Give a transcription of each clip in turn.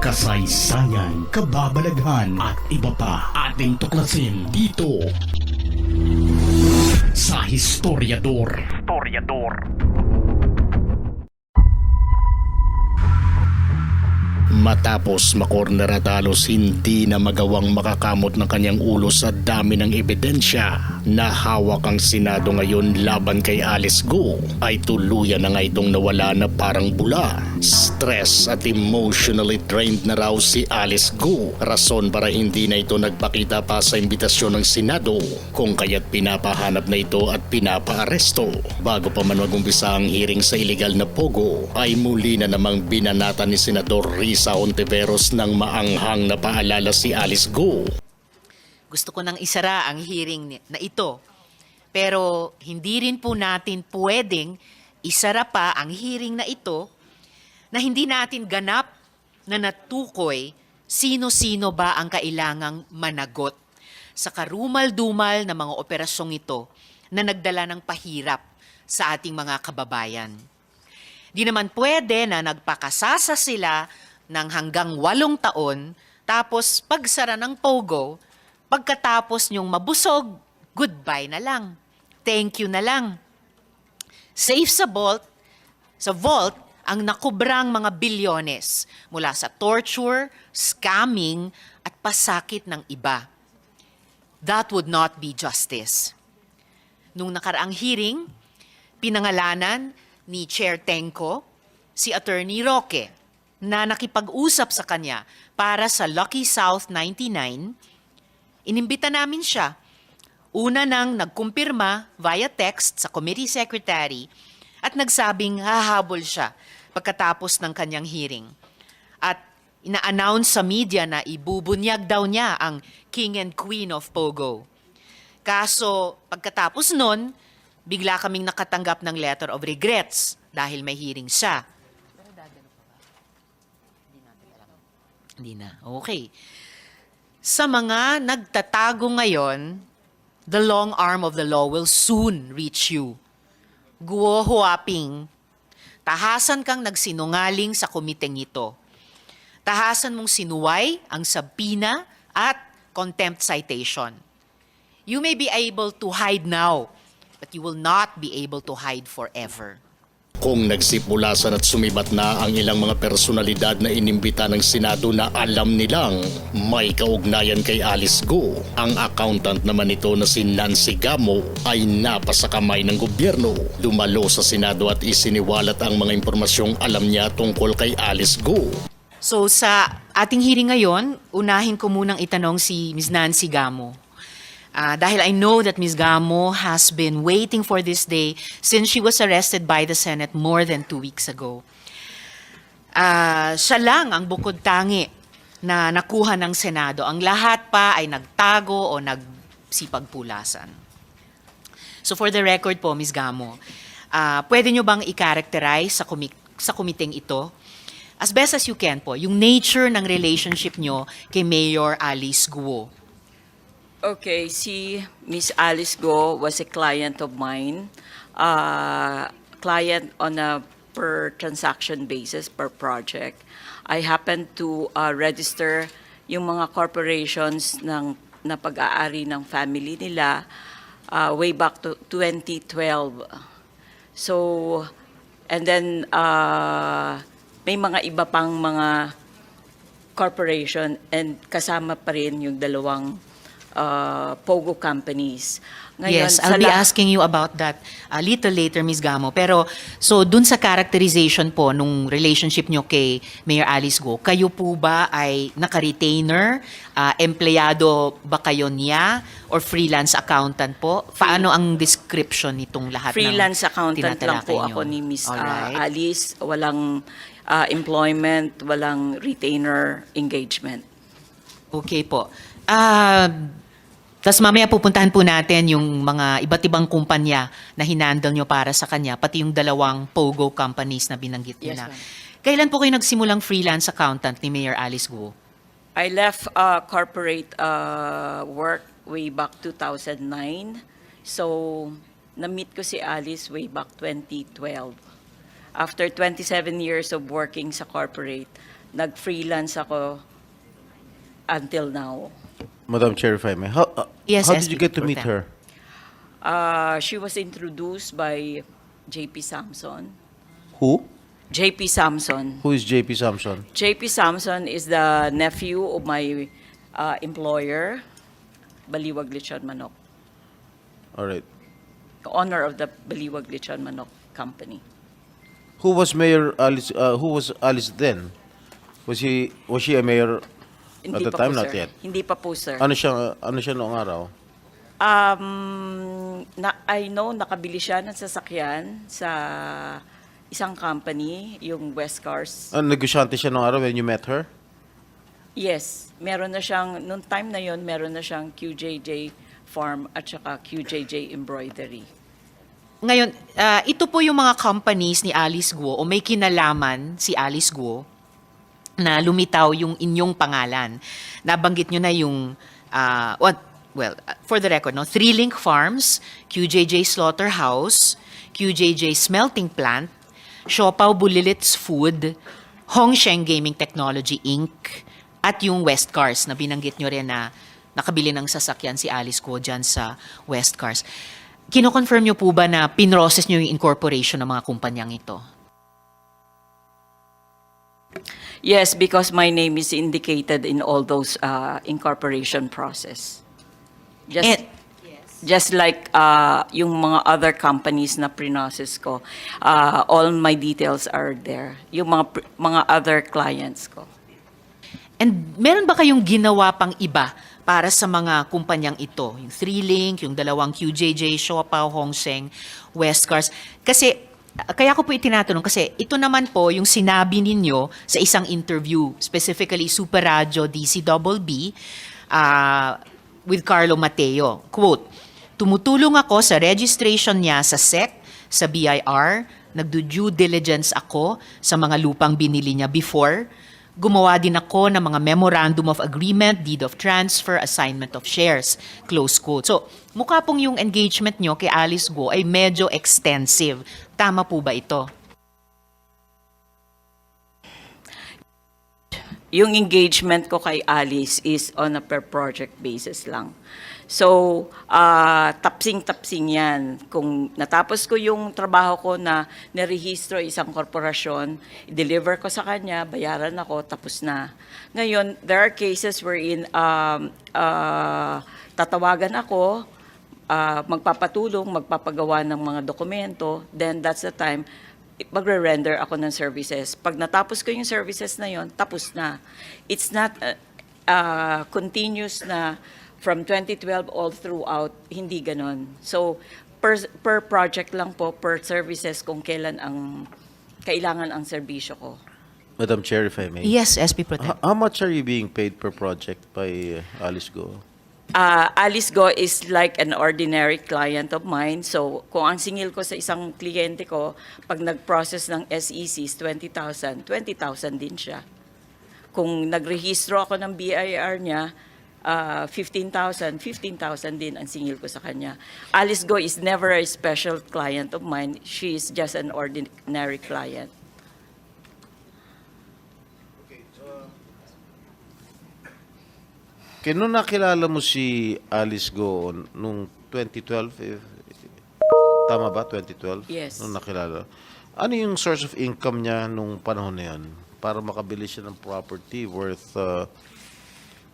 kasaysayan, kababalaghan at iba pa ating tuklasin dito sa Historiador. Historiador. Matapos makorner at halos hindi na magawang makakamot ng kanyang ulo sa dami ng ebidensya na hawak ang Senado ngayon laban kay Alice Go ay tuluyan na nga itong nawala na parang bula. Stress at emotionally drained na raw si Alice Go. Rason para hindi na ito nagpakita pa sa imbitasyon ng Senado kung kaya't pinapahanap na ito at pinapaaresto. Bago pa man magumpisa ang hearing sa illegal na pogo ay muli na namang binanata ni Senador Risa Ontiveros ng maanghang na paalala si Alice Go Gusto ko nang isara ang hearing na ito. Pero hindi rin po natin pwedeng isara pa ang hearing na ito na hindi natin ganap na natukoy sino-sino ba ang kailangang managot sa karumal-dumal na mga operasyong ito na nagdala ng pahirap sa ating mga kababayan. Di naman pwede na nagpakasasa sila ng hanggang walong taon, tapos pagsara ng pogo, pagkatapos nyong mabusog, goodbye na lang. Thank you na lang. Safe sa vault, sa vault, ang nakubrang mga bilyones mula sa torture, scamming, at pasakit ng iba. That would not be justice. Nung nakaraang hearing, pinangalanan ni Chair Tenko si Attorney Roque na nakipag-usap sa kanya para sa Lucky South 99. Inimbita namin siya. Una nang nagkumpirma via text sa committee secretary at nagsabing hahabol siya pagkatapos ng kanyang hearing. At ina-announce sa media na ibubunyag daw niya ang King and Queen of Pogo. Kaso pagkatapos nun, bigla kaming nakatanggap ng letter of regrets dahil may hearing siya. Hindi na. Okay. Sa mga nagtatago ngayon, the long arm of the law will soon reach you. Guo Huaping, tahasan kang nagsinungaling sa komiteng ito. Tahasan mong sinuway ang sabina at contempt citation. You may be able to hide now, but you will not be able to hide forever. Kung nagsipulasan at sumibat na ang ilang mga personalidad na inimbita ng Senado na alam nilang may kaugnayan kay Alice Go, ang accountant naman nito na si Nancy Gamo ay napasakamay ng gobyerno. Dumalo sa Senado at isiniwalat ang mga impormasyong alam niya tungkol kay Alice Go. So sa ating hearing ngayon, unahin ko munang itanong si Ms. Nancy Gamo. Ah, dahil I know that Ms. Gamo has been waiting for this day since she was arrested by the Senate more than two weeks ago. Ah, siya lang ang bukod tangi na nakuha ng Senado. Ang lahat pa ay nagtago o nagsipagpulasan. So for the record po, Ms. Gamo, ah, pwede nyo bang i-characterize sa, komi- sa kumiteng ito as best as you can po, yung nature ng relationship nyo kay Mayor Alice Guo. Okay, si Miss Alice Go was a client of mine. Uh, client on a per transaction basis, per project. I happened to uh, register yung mga corporations ng na pag-aari ng family nila uh, way back to 2012. So, and then uh, may mga iba pang mga corporation and kasama pa rin yung dalawang uh, Pogo companies. yes, sa I'll be asking you about that a little later, Ms. Gamo. Pero, so, dun sa characterization po nung relationship nyo kay Mayor Alice Go, kayo po ba ay naka-retainer? Ah, empleyado ba kayo niya? Or freelance accountant po? Paano ang description nitong lahat freelance ng accountant lang po tinatalakay ako nyo? ni Miss uh, Alright. Alice. Walang uh, employment, walang retainer engagement. Okay po. Ah, tapos mamaya pupuntahan po natin yung mga iba't ibang kumpanya na hinandle nyo para sa kanya, pati yung dalawang POGO companies na binanggit nyo Yes, na. ma'am. Kailan po kayo nagsimulang freelance accountant ni Mayor Alice Guo? I left uh, corporate uh, work way back 2009. So, na-meet ko si Alice way back 2012. After 27 years of working sa corporate, nag-freelance ako until now. Madam Chair, if I may. How, uh, Yes, how did SP you get to meet her? Uh, she was introduced by JP Samson. Who? JP Samson. Who is JP Samson? JP Samson is the nephew of my uh, employer, Baliwag Lechon Manok, All right. owner of the Baliwag Lechon Manok company. Who was Mayor Alice? Uh, who was Alice then? Was he was she a mayor Hindi at the pa time? po, Not sir. yet. Hindi pa po, sir. Ano siya? Ano siya noong araw? Um, na, I know nakabili siya ng sasakyan sa isang company, yung West Cars. Uh, negosyante siya noong araw when you met her? Yes, meron na siyang, noong time na yon meron na siyang QJJ Farm at saka QJJ Embroidery. Ngayon, ah, ito po yung mga companies ni Alice Guo o may kinalaman si Alice Guo na lumitaw yung inyong pangalan. Nabanggit nyo na yung, ah, what, well, for the record, no, Three Link Farms, QJJ Slaughterhouse, QJJ Smelting Plant, Siopaw Bulilits Food, Hongsheng Gaming Technology Inc., at yung West Cars na binanggit nyo rin na nakabili ng sasakyan si Alice Guo dyan sa West Cars. Kino-confirm nyo po ba na pinrocess nyo yung incorporation ng mga kumpanyang ito? Yes, because my name is indicated in all those uh, incorporation process. Just, And- just like uh, yung mga other companies na pre-process ko, uh, all my details are there. Yung mga, pr- mga other clients ko. And meron ba kayong ginawa pang iba para sa mga kumpanyang ito? Yung Three Link, yung dalawang QJJ, Siopaw, Hongseng, West Cars. Kasi, kaya ko po itinatanong kasi ito naman po yung sinabi ninyo sa isang interview, specifically Super Radio DCBB uh, with Carlo Mateo. Quote, Tumutulong ako sa registration niya sa SEC, sa BIR, nagdo-due diligence ako sa mga lupang binili niya before, Gumawa din ako ng mga memorandum of agreement, deed of transfer, assignment of shares, close quote. So, mukha pong yung engagement nyo kay Alice Go ay medyo extensive. Tama po ba ito? Yung engagement ko kay Alice is on a per project basis lang. So, ah, tapsing-tapsing yan. Kung natapos ko yung trabaho ko na nirehistro isang korporasyon, deliver ko sa kanya, bayaran ako, tapos na. Ngayon, there are cases wherein um, ah, tatawagan ako, ah, magpapatulong, magpapagawa ng mga dokumento, then that's the time magre-render ako ng services. Pag natapos ko yung services na yon, tapos na. It's not uh, uh, continuous na from 2012 all throughout, hindi ganon. So, per, per project lang po, per services kung kailan ang kailangan ang serbisyo ko. Madam Chair, if I may. Yes, SP Pro Tem. H- how much are you being paid per project by uh, Alice Go? Uh, Alice Go is like an ordinary client of mine. So, kung ang singil ko sa isang kliyente ko, pag nag-process ng SECs, 20,000, 20,000 din siya. Kung nagrehistro ako ng BIR niya, uh, 15,000, 15,000 din ang singil ko sa kanya. Alice Go is never a special client of mine. She is just an ordinary client. Kaya nung nakilala mo si Alice Go nung 2012, if, tama ba, 2012? Yes. Nung nakilala. Ano yung source of income niya nung panahon na yun? Para makabili siya ng property worth uh,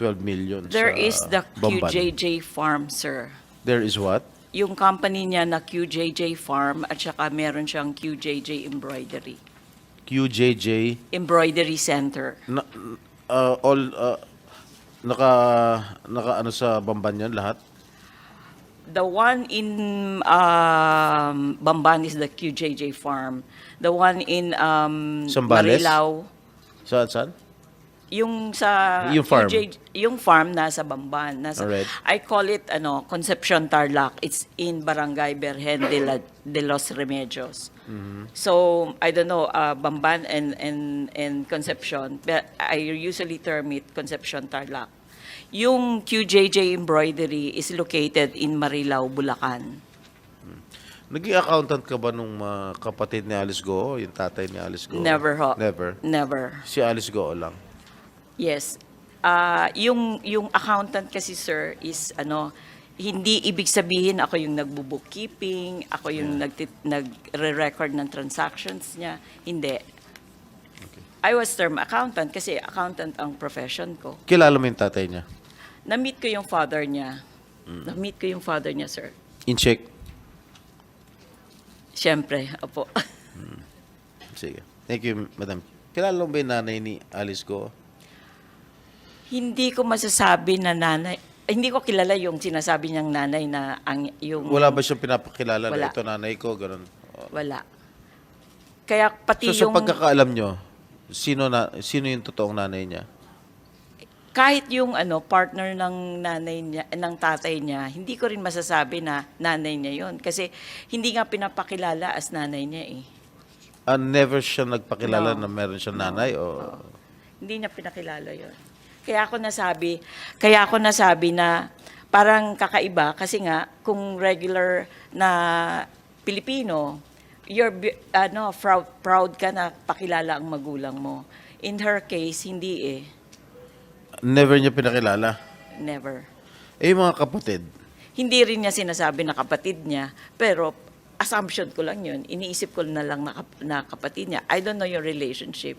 12 million There sa is the Bamban. QJJ Farm, sir. There is what? yung company niya na QJJ Farm at saka meron siyang QJJ Embroidery. QJJ. Embroidery Center. Na, uh, all, uh, naka, naka ano sa Bamban yan lahat? The one in um, Bamban is the QJJ Farm. The one in um, Zambales? Marilao, Saan, saan? Yung sa Yung farm. QJ yung farm nasa Bamban. Nasa, Alright. I call it ano, Concepcion Tarlac. It's in Barangay Berhen de, la, de los Remedios. Mm-hmm. So, I don't know, uh, Bamban and, and, and Concepcion, but I usually term it Concepcion Tarlac. Yung QJJ Embroidery is located in Marilao, Bulacan. Naging accountant ka ba nung mga kapatid ni Alice Go, yung tatay ni Alice Go? Never ho. Never. Never. Si Alice Go lang. Yes. Ah, yung yung accountant kasi sir is ano, hindi ibig sabihin ako yung nagbo-bookkeeping, ako yung nagti- nagre-record ng transactions niya. Hindi. I was term accountant kasi accountant ang profession ko. Kilala mo yung tatay niya? Na-meet ko yung father niya. Na-meet ko yung father niya, sir. In check. Siyempre, opo. Sige. Thank you, madam. Kilala mo ba yung nanay ni Alice Go? Hindi ko masasabi na nanay, eh, hindi ko kilala yung sinasabi niyang nanay na ang yung Wala ba siyang pinapakilala Wala. na ito nanay ko? Ganun. wala. Kaya pati So sa yung pagkakaalam nyo, sino na sino yung totoong nanay niya? kahit yung ano partner ng nanay niya ng tatay niya, hindi ko rin masasabi na nanay niya yon kasi hindi nga pinapakilala as nanay niya eh. Ah, never siya nagpakilala No. na meron siyang nanay o Hindi niya pinakilala yon. Kaya ako nasabi, kaya ako nasabi na parang kakaiba kasi nga kung regular na Pilipino, you're ano proud, proud ka na pakilala ang magulang mo. In her case, hindi eh. never niya pinakilala. Never. Eh mga kapatid, Hindi rin niya sinasabi na kapatid niya, pero assumption ko lang yun. Iniisip ko na lang na, na kapatid niya. I don't know your relationship.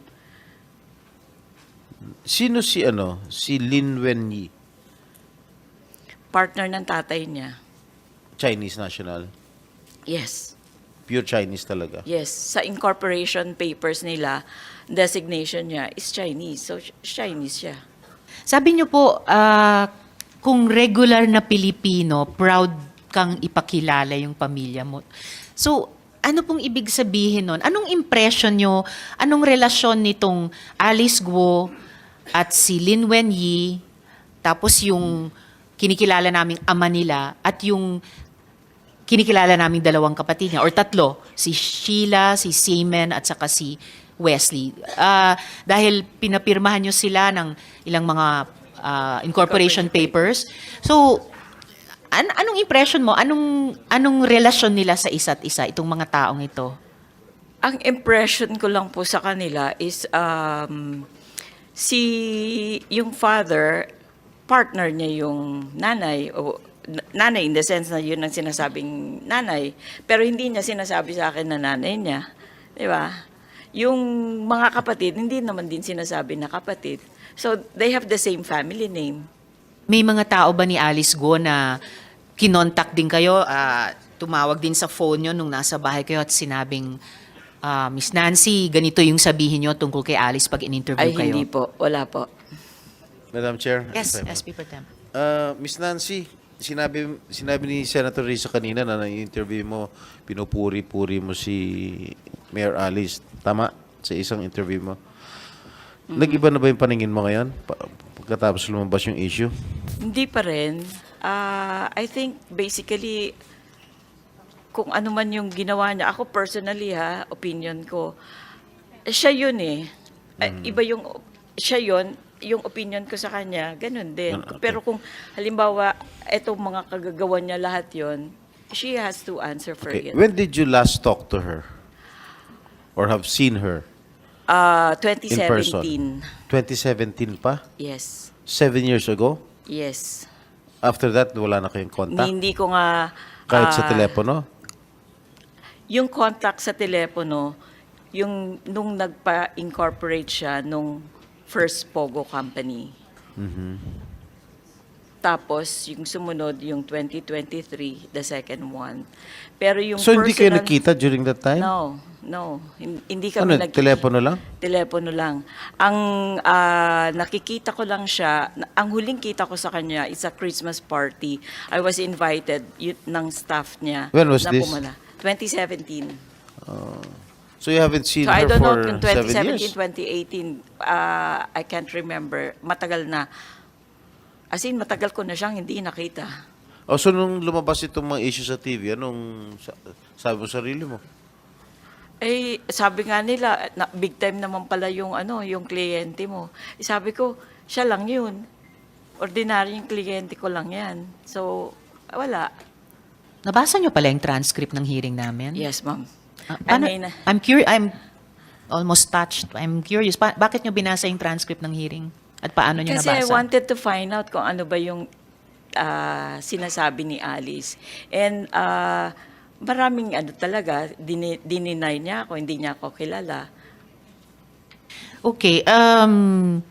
Sino si ano, si Lin Wenyi, Partner ng tatay niya. Chinese national, Yes. pure Chinese talaga. Yes, sa incorporation papers nila, designation niya is Chinese. So, ch- Chinese siya. Sabi niyo po, ah, kung regular na Pilipino, proud kang ipakilala yung pamilya mo. So, ano pong ibig sabihin nun? Anong impression nyo? Anong relasyon nitong Alice Guo at si Lin Wenyi, tapos yung kinikilala naming ama nila, at yung kinikilala naming dalawang kapatid niya, or tatlo, si Sheila, si Seaman, at saka si Wesley. Ah, dahil pinapirmahan nyo sila ng ilang mga ah, incorporation papers. So, an- anong impression mo? Anong, anong relasyon nila sa isa't isa, itong mga taong ito? Ang impression ko lang po sa kanila is um, si yung father, partner niya yung nanay, o nanay in the sense na yun ang sinasabing nanay, pero hindi niya sinasabi sa akin na nanay niya. Di ba? Yung mga kapatid, hindi naman din sinasabi na kapatid. So, they have the same family name. May mga tao ba ni Alice Go na kinontak din kayo, ah, tumawag din sa phone nyo nung nasa bahay kayo at sinabing, ah, Miss Nancy, ganito yung sabihin nyo tungkol kay Alice pag in-interview Ay, kayo? hindi po. Wala po. Madam Chair. Yes. SP Pro Tem. Ah, Miss Nancy, sinabi sinabi ni Senator Risa kanina na na-interview mo, pinupuri-puri mo si Mayor Alice. Tama? Sa isang interview mo. Nag-iba na ba yung paningin mo ngayon? Pa- pagkatapos lumabas yung issue? Hindi pa rin. Ah, I think basically kung ano man yung ginawa niya, ako personally ha, opinion ko, siya yun eh. Eh, Iba yung, siya yun, yung opinion ko sa kanya, ganun din. Ah, okay. Pero kung halimbawa, etong mga kagagawa niya lahat yun, she has to answer for Okay. it. When did you last talk to her? Or have seen her? Person? 2017. 2017 pa? Yes. Seven years ago? Yes. After that, wala na kayong contact? Hindi ko nga... Kahit sa ah, telepono? Yung contact sa telepono, yung nung nagpa-incorporate siya nung first Pogo company. Mm-hmm. Tapos, yung sumunod, yung 2023, the second one. Pero yung So, hindi kayo personal- nakita during that time? No, no. Hin- Hindi Ano, kami nag- telepono lang? Telepono lang. Ang ah, nakikita ko lang siya, na- ang huling kita ko sa kanya is a Christmas party. I was invited yun, ng staff niya. When was na this? Pumala. 2017. So, you haven't seen So I her don't know for kung seven 2017, years? 2018, uh, I can't remember. Matagal na. As in, matagal ko na siyang hindi nakita. O, so nung lumabas itong mga issue sa TV, anong sa- sabi mo sa sarili mo? Eh, sabi nga nila, na, big time naman pala yung, ano, yung kliyente mo. Eh, sabi ko, siya lang yun. Ordinaryong kliyente ko lang yan. So, wala. Nabasa nyo pala yung transcript ng hearing namin? Yes, ma'am. I paano- mean, I'm curious, I'm almost touched. I'm curious, pa- bakit nyo binasa yung transcript ng hearing? At paano nyo Kasi I nabasa? wanted to find out kung ano ba yung ah, sinasabi ni Alice. And ah, maraming ano talaga, dini, dininay niya ako, hindi niya ako kilala. Okay, um,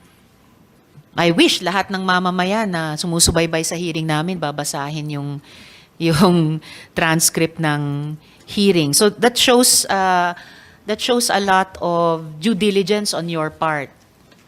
I wish lahat ng mamamayan na sumusubaybay sa hearing namin babasahin yung yung transcript ng hearing. So that shows uh, that shows a lot of due diligence on your part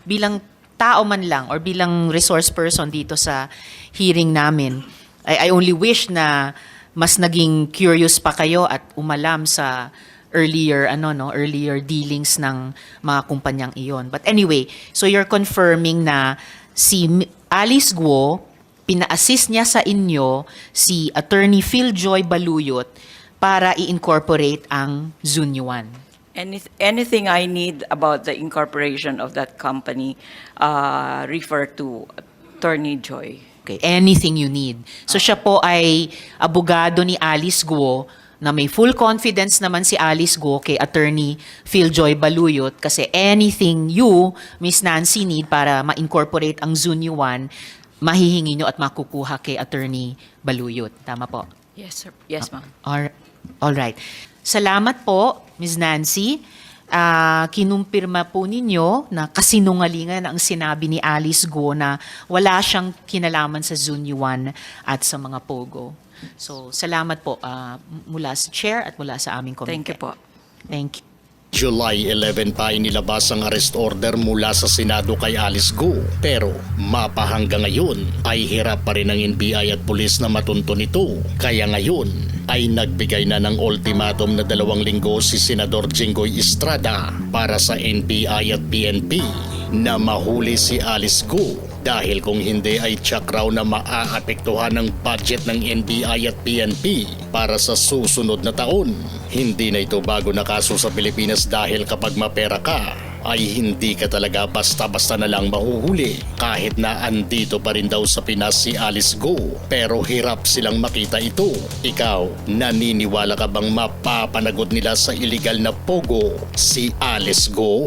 bilang tao man lang or bilang resource person dito sa hearing namin. I, I only wish na mas naging curious pa kayo at umalam sa earlier ano no earlier dealings ng mga kumpanyang iyon. But anyway, so you're confirming na si Alice Guo pina-assist niya sa inyo si Attorney Philjoy Baluyot para i-incorporate ang Zunyuan. Any, anything I need about the incorporation of that company, uh, refer to Attorney Joy. Okay, anything you need. So siya po ay abogado ni Alice Guo na may full confidence naman si Alice Guo kay attorney Philjoy Baluyot kasi anything you, Miss Nancy, need para ma-incorporate ang Zunyuan, mahihingi nyo at makukuha kay attorney Baluyot. Tama po? Yes, sir. Yes, ma'am. All, all right. Salamat po, Ms. Nancy. Ah, kinumpirma po ninyo na kasinungalingan ang sinabi ni Alice Go na wala siyang kinalaman sa Zunyuan at sa mga Pogo. So, salamat po ah, mula sa chair at mula sa aming komite. Thank you po. Thank you. July 11 pa inilabas ang arrest order mula sa Senado kay Alice Go. Pero mapa hanggang ngayon ay hirap pa rin ang NBI at pulis na matunto nito. Kaya ngayon ay nagbigay na ng ultimatum na dalawang linggo si Senador Jinggoy Estrada para sa NBI at PNP na mahuli si Alice Go dahil kung hindi ay tsak raw na maaapektuhan ang budget ng NBI at PNP para sa susunod na taon. Hindi na ito bago na kaso sa Pilipinas dahil kapag mapera ka, ay hindi ka talaga basta-basta na lang mahuhuli kahit na andito pa rin daw sa Pinas si Alice Go pero hirap silang makita ito. Ikaw, naniniwala ka bang mapapanagot nila sa illegal na pogo si Alice Go?